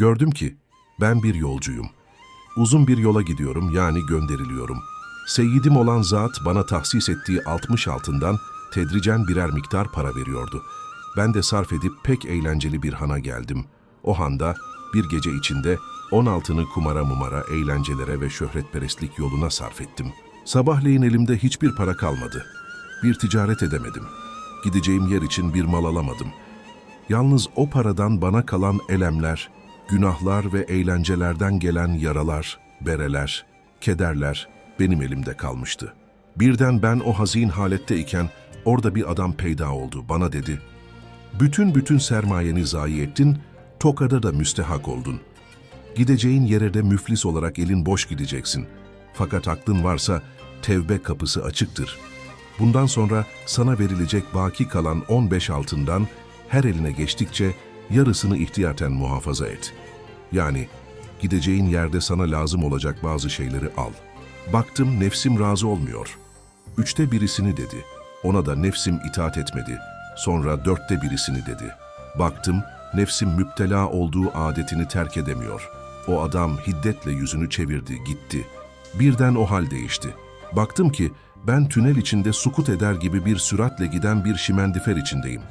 Gördüm ki ben bir yolcuyum. Uzun bir yola gidiyorum yani gönderiliyorum. Seyyidim olan zat bana tahsis ettiği 60 altından tedricen birer miktar para veriyordu. Ben de sarf edip pek eğlenceli bir hana geldim. O handa bir gece içinde 16'nı kumara mumara, eğlencelere ve şöhretperestlik yoluna sarf ettim. Sabahleyin elimde hiçbir para kalmadı. Bir ticaret edemedim. Gideceğim yer için bir mal alamadım. Yalnız o paradan bana kalan elemler, günahlar ve eğlencelerden gelen yaralar, bereler, kederler benim elimde kalmıştı. Birden ben o hazin haletteyken orada bir adam peyda oldu. Bana dedi, bütün bütün sermayeni zayi ettin, Toka'da da müstehak oldun. Gideceğin yere de müflis olarak elin boş gideceksin. Fakat aklın varsa tevbe kapısı açıktır. Bundan sonra sana verilecek baki kalan 15 altından her eline geçtikçe yarısını ihtiyaten muhafaza et. Yani gideceğin yerde sana lazım olacak bazı şeyleri al. Baktım nefsim razı olmuyor. Üçte birisini dedi. Ona da nefsim itaat etmedi. Sonra dörtte birisini dedi. Baktım nefsim müptela olduğu adetini terk edemiyor. O adam hiddetle yüzünü çevirdi, gitti. Birden o hal değişti. Baktım ki ben tünel içinde sukut eder gibi bir süratle giden bir şimendifer içindeyim.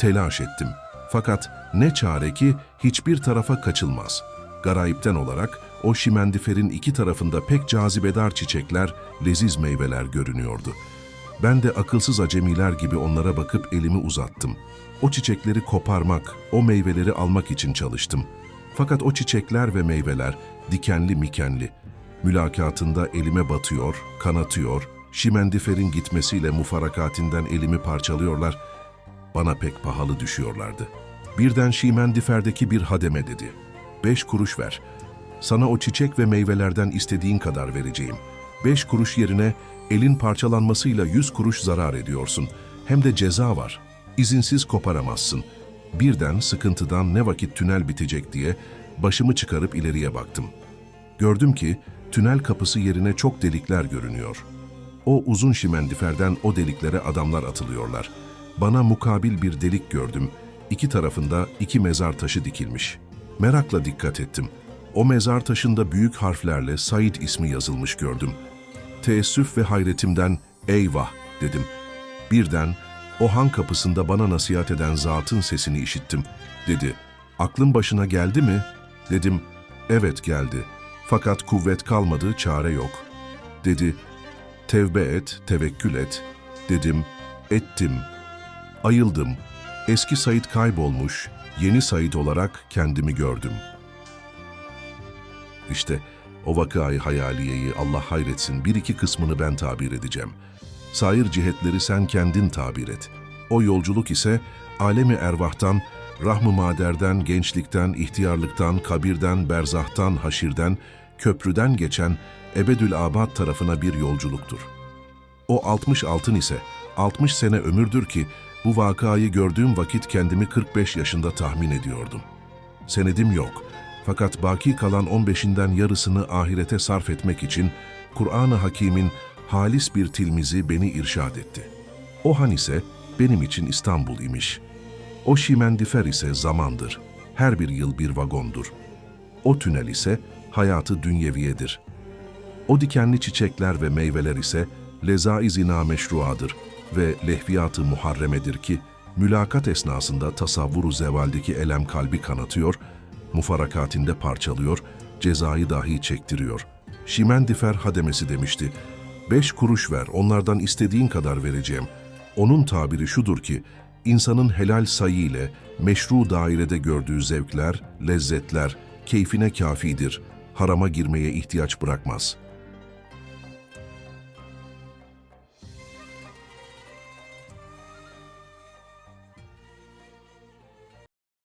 Telaş ettim. Fakat ne çare ki hiçbir tarafa kaçılmaz. Garayipten olarak o şimendiferin iki tarafında pek cazibedar çiçekler, leziz meyveler görünüyordu. Ben de akılsız acemiler gibi onlara bakıp elimi uzattım. O çiçekleri koparmak, o meyveleri almak için çalıştım. Fakat o çiçekler ve meyveler dikenli mikenli. Mülakatında elime batıyor, kanatıyor, şimendiferin gitmesiyle mufarakatinden elimi parçalıyorlar. Bana pek pahalı düşüyorlardı. Birden şimendiferdeki bir hademe dedi. Beş kuruş ver. Sana o çiçek ve meyvelerden istediğin kadar vereceğim. Beş kuruş yerine elin parçalanmasıyla yüz kuruş zarar ediyorsun. Hem de ceza var. İzinsiz koparamazsın. Birden sıkıntıdan ne vakit tünel bitecek diye başımı çıkarıp ileriye baktım. Gördüm ki tünel kapısı yerine çok delikler görünüyor. O uzun şimendiferden o deliklere adamlar atılıyorlar. Bana mukabil bir delik gördüm. İki tarafında iki mezar taşı dikilmiş. Merakla dikkat ettim. O mezar taşında büyük harflerle Said ismi yazılmış gördüm. Teessüf ve hayretimden eyvah dedim. Birden o han kapısında bana nasihat eden zatın sesini işittim. Dedi, aklın başına geldi mi? Dedim, evet geldi. Fakat kuvvet kalmadı, çare yok. Dedi, tevbe et, tevekkül et. Dedim, ettim. Ayıldım. Eski Said kaybolmuş, yeni Said olarak kendimi gördüm. İşte o vakayı hayaliyeyi Allah hayretsin bir iki kısmını ben tabir edeceğim. Sair cihetleri sen kendin tabir et. O yolculuk ise alemi ervahtan, rahm-ı maderden, gençlikten, ihtiyarlıktan, kabirden, berzahtan, haşirden, köprüden geçen ebedül abad tarafına bir yolculuktur. O 60 altın ise 60 sene ömürdür ki bu vakayı gördüğüm vakit kendimi 45 yaşında tahmin ediyordum. Senedim yok. Fakat baki kalan 15'inden yarısını ahirete sarf etmek için Kur'an-ı Hakîm'in halis bir tilmizi beni irşad etti. O han ise benim için İstanbul imiş. O şimendifer ise zamandır. Her bir yıl bir vagondur. O tünel ise hayatı dünyeviyedir. O dikenli çiçekler ve meyveler ise lezaiz-i ve lehviyatı muharremedir ki, mülakat esnasında tasavvuru zevaldeki elem kalbi kanatıyor, mufarakatinde parçalıyor, cezayı dahi çektiriyor. Şimendifer hademesi demişti, beş kuruş ver, onlardan istediğin kadar vereceğim. Onun tabiri şudur ki, insanın helal sayı ile meşru dairede gördüğü zevkler, lezzetler, keyfine kafidir, harama girmeye ihtiyaç bırakmaz.''